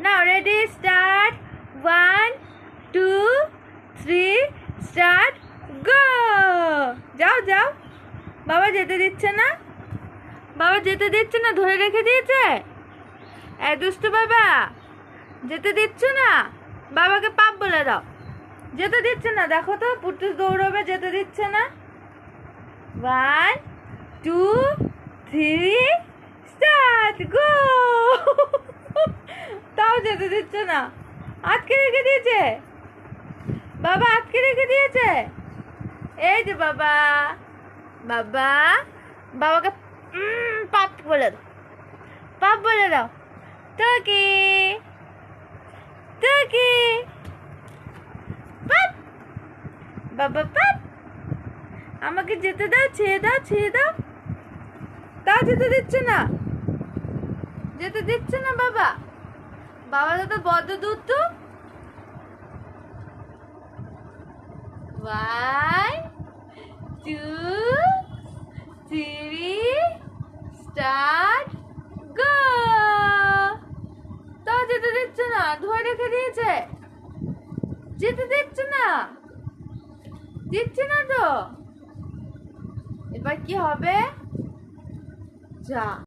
নাও ready start one two three start go যাও যাও। বাবা যেতে দিচ্ছে না। বাবা যেতে দিচ্ছে না, ধরে রেখে দিয়েছে। এ, দুষ্টু বাবা, যেতে দিচ্ছ না? বাবাকে পাপ বলে দাও। যেতে দিচ্ছে না, দেখো তো, পুটুস দৌড়বে, যেতে দিচ্ছে না। One two three start go যেতে দিচ্ছে না। আটকে রেখে দিয়েছে। বাবা আটকে রেখে দিয়েছে। এই যে বাবা বাবা, বাবাকে পাপ বলে দাও। পাপ বলে দাও। তোকে তোকে পাপ। বাবা, পাপ। আমাকে যেতে দাও, ছেড়ে দাও ছেড়ে দাও। তাও যেতে দিচ্ছে না। যেতে দিচ্ছে না বাবা। বাবা তো বদ্ধ দূর তো? One, two, three, start, go! তাও যেতে দিচ্ছে না ধরে রেখে দিয়েছে। যেতে দিচ্ছে না। দিচ্ছে না তো। এবার কি হবে? যা।